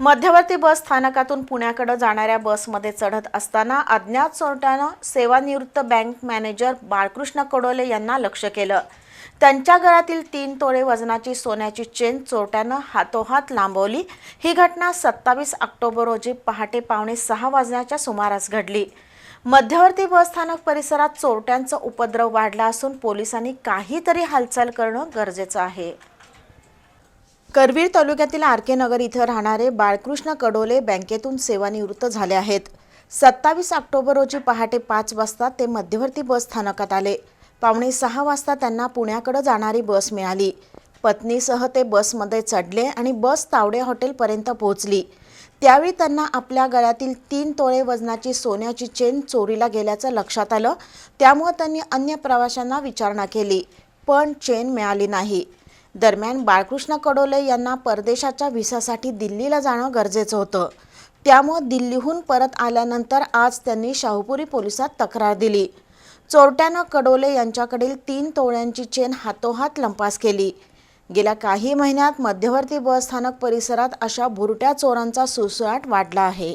मध्यवर्ती बस स्थानकातून पुण्याकडे जाणाऱ्या बसमध्ये चढत असताना अज्ञात चोरट्यानं सेवानिवृत्त बँक मॅनेजर बाळकृष्ण कडोले यांना लक्ष केलं. त्यांच्या घरातील तीन तोळे वजनाची सोन्याची चेन चोरट्यानं हातोहात लांबवली. ही घटना सत्तावीस ऑक्टोबर रोजी पहाटे पावणे सहा वाजण्याच्या सुमारास घडली. मध्यवर्ती बस स्थानक परिसरात चोरट्यांचा उपद्रव वाढला असून पोलिसांनी काहीतरी हालचाल करणं गरजेचं आहे. करवीर तालुक्यातील आर के नगर इथं राहणारे बाळकृष्ण कडोले बँकेतून सेवानिवृत्त झाले आहेत. सत्तावीस ऑक्टोबर रोजी पहाटे पाच वाजता ते मध्यवर्ती बस स्थानकात आले. पावणे सहा वाजता त्यांना पुण्याकडे जाणारी बस मिळाली. पत्नीसह ते बसमध्ये चढले आणि बस तावडे हॉटेलपर्यंत पोहोचली. त्यावेळी त्यांना आपल्या गळ्यातील तीन तोळे वजनाची सोन्याची चेन चोरीला गेल्याचं लक्षात आलं. त्यामुळे त्यांनी अन्य प्रवाशांना विचारणा केली पण चेन मिळाली नाही. दरम्यान बाळकृष्ण कडोले यांना परदेशाच्या व्हिसासाठी दिल्लीला जाणं गरजेचं होतं. त्यामुळं दिल्लीहून परत आल्यानंतर आज त्यांनी शाहूपुरी पोलिसात तक्रार दिली. चोरट्यानं कडोले यांच्याकडील तीन तोळ्यांची चेन हातोहात लंपास केली. गेल्या काही महिन्यात मध्यवर्ती बस स्थानक परिसरात अशा भुरट्या चोरांचा सुळसुळाट वाढला आहे.